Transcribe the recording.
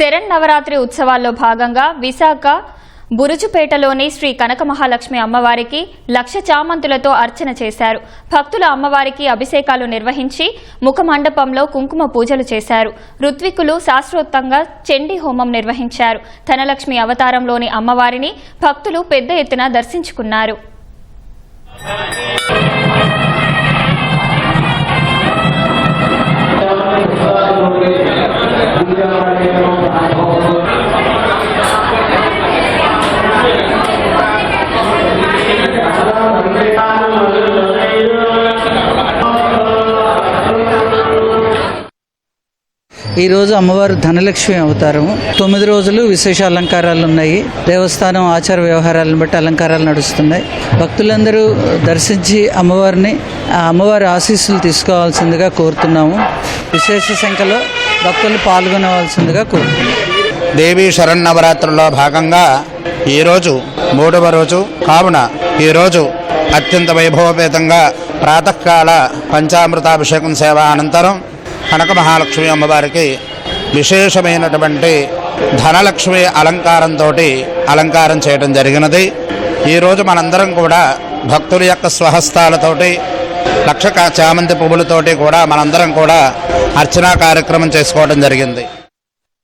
శరన్నవరాత్రి ఉత్సవాల్లో భాగంగా విశాఖ బురుజుపేటలోని శ్రీ కనక మహాలక్ష్మి అమ్మవారికి లక్ష చామంతులతో అర్చన చేశారు. భక్తుల అమ్మవారికి అభిషేకాలు నిర్వహించి ముఖ మండపంలో కుంకుమ పూజలు చేశారు. ఋత్వికులు శాస్త్రోక్తంగా చెండి హోమం నిర్వహించారు. ధనలక్ష్మి అవతారంలోని అమ్మవారిని భక్తులు పెద్ద ఎత్తున దర్శించుకున్నారు. ఈరోజు అమ్మవారు ధనలక్ష్మి అవతారం. తొమ్మిది రోజులు విశేష అలంకారాలు ఉన్నాయి. దేవస్థానం ఆచార వ్యవహారాలను బట్టి అలంకారాలు నడుస్తున్నాయి. భక్తులందరూ దర్శించి అమ్మవారిని ఆ అమ్మవారి ఆశీస్సులు తీసుకోవాల్సిందిగా కోరుతున్నాము. విశేష సంఖ్యలో భక్తులు పాల్గొనవలసిందిగా కోరుతున్నాము. దేవీ శరన్నవరాత్రుల్లో భాగంగా ఈరోజు మూడవ రోజు కావున ఈరోజు అత్యంత వైభవపేతంగా ప్రాతకాల పంచామృతాభిషేకం సేవ అనంతరం కనక మహాలక్ష్మి అమ్మవారికి విశేషమైనటువంటి ధనలక్ష్మి అలంకారంతో అలంకారం చేయడం జరిగినది. ఈరోజు మనందరం కూడా భక్తుల యొక్క స్వహస్తాలతోటి లక్ష చామంతి పువ్వులతోటి కూడా మనందరం కూడా అర్చనా కార్యక్రమం చేసుకోవడం జరిగింది.